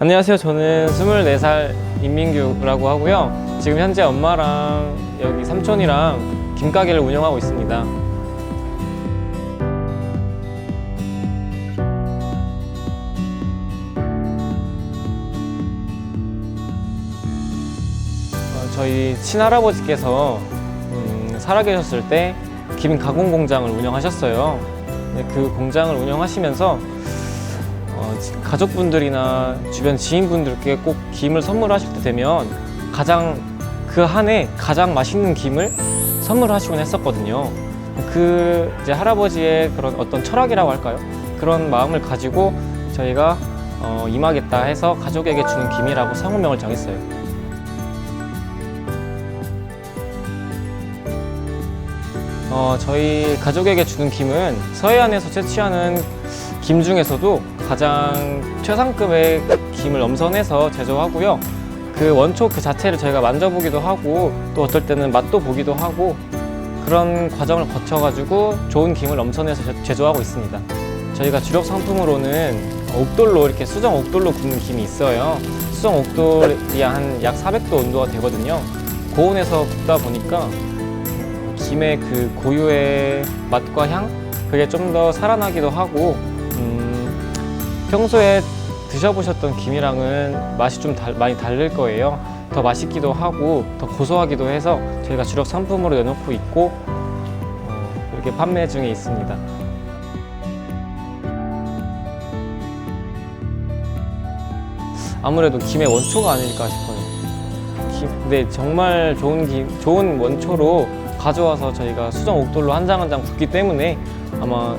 안녕하세요. 저는 24살 임민규라고 하고요. 지금 현재 엄마랑 여기 삼촌이랑 김가게를 운영하고 있습니다. 어, 저희 친할아버지께서 음, 살아계셨을 때 김 가공 공장을 운영하셨어요. 네, 그 공장을 운영하시면서 가족분들이나 주변 지인분들께 꼭 김을 선물하실 때 되면 가장 그 한 해 가장 맛있는 김을 선물하시곤 했었거든요. 그 이제 할아버지의 그런 어떤 철학이라고 할까요? 그런 마음을 가지고 저희가 어, 임하겠다 해서 가족에게 주는 김이라고 상호명을 정했어요. 어, 저희 가족에게 주는 김은 서해안에서 채취하는 김 중에서도 가장 최상급의 김을 엄선해서 제조하고요. 그 원초 그 자체를 저희가 만져보기도 하고 또 어떨 때는 맛도 보기도 하고 그런 과정을 거쳐가지고 좋은 김을 엄선해서 제- 제조하고 있습니다. 저희가 주력 상품으로는 옥돌로 이렇게 수정 옥돌로 굽는 김이 있어요. 수정 옥돌이 한 약 400도 온도가 되거든요. 고온에서 굽다 보니까 김의 그 고유의 맛과 향 그게 좀 더 살아나기도 하고 음, 평소에 드셔보셨던 김이랑은 맛이 좀 달- 많이 다를 거예요. 더 맛있기도 하고 더 고소하기도 해서 저희가 주력 상품으로 내놓고 있고 어, 이렇게 판매 중에 있습니다. 아무래도 김의 원초가 아닐까 싶어요. 김, 근데 정말 좋은 김, 좋은 원초로 가져와서 저희가 수정 옥돌로 한 장 한 장 굽기 때문에 아마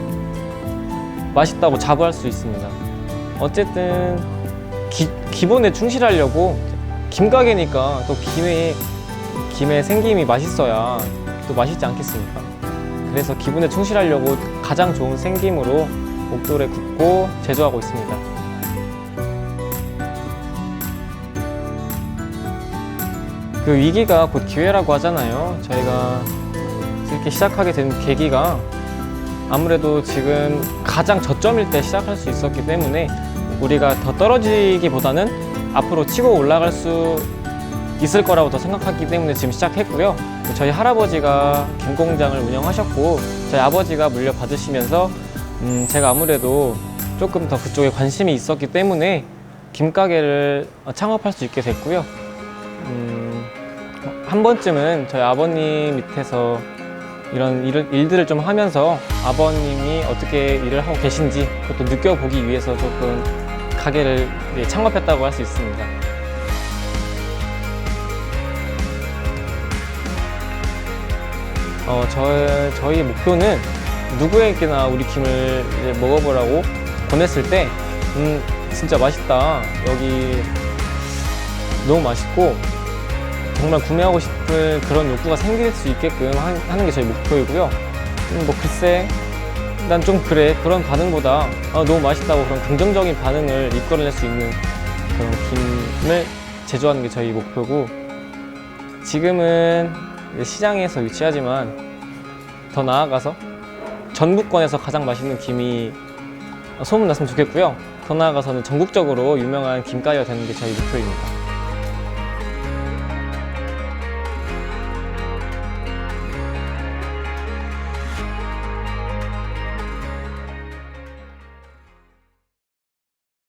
맛있다고 자부할 수 있습니다. 어쨌든 기, 기본에 충실하려고 김가게니까 또 김에 김의 생김이 맛있어야 또 맛있지 않겠습니까? 그래서 기분에 충실하려고 가장 좋은 생김으로 옥돌에 굽고 제조하고 있습니다. 그 위기가 곧 기회라고 하잖아요. 저희가 이렇게 시작하게 된 계기가 아무래도 지금 가장 저점일 때 시작할 수 있었기 때문에 우리가 더 떨어지기보다는 앞으로 치고 올라갈 수 있을 거라고 더 생각하기 때문에 지금 시작했고요. 저희 할아버지가 김공장을 운영하셨고 저희 아버지가 물려받으시면서 음, 제가 아무래도 조금 더 그쪽에 관심이 있었기 때문에 김가게를 창업할 수 있게 됐고요. 음, 한 번쯤은 저희 아버님 밑에서 이런 일, 일들을 좀 하면서 아버님이 어떻게 일을 하고 계신지 그것도 느껴보기 위해서 조금 가게를 예, 창업했다고 할 수 있습니다. 어, 저, 저희 목표는 누구에게나 우리 김을 먹어보라고 보냈을 때, 음, 진짜 맛있다. 여기 너무 맛있고, 정말 구매하고 싶은 그런 욕구가 생길 수 있게끔 하- 하는 게 저희 목표이고요. 음, 뭐 글쎄, 난 좀 그래 그런 반응보다 아, 너무 맛있다고 그런 긍정적인 반응을 이끌어낼 수 있는 그런 김을 제조하는 게 저희 목표고 지금은 시장에서 위치하지만 더 나아가서 전국권에서 가장 맛있는 김이 소문났으면 좋겠고요. 더 나아가서는 전국적으로 유명한 김가게가 되는 게 저희 목표입니다.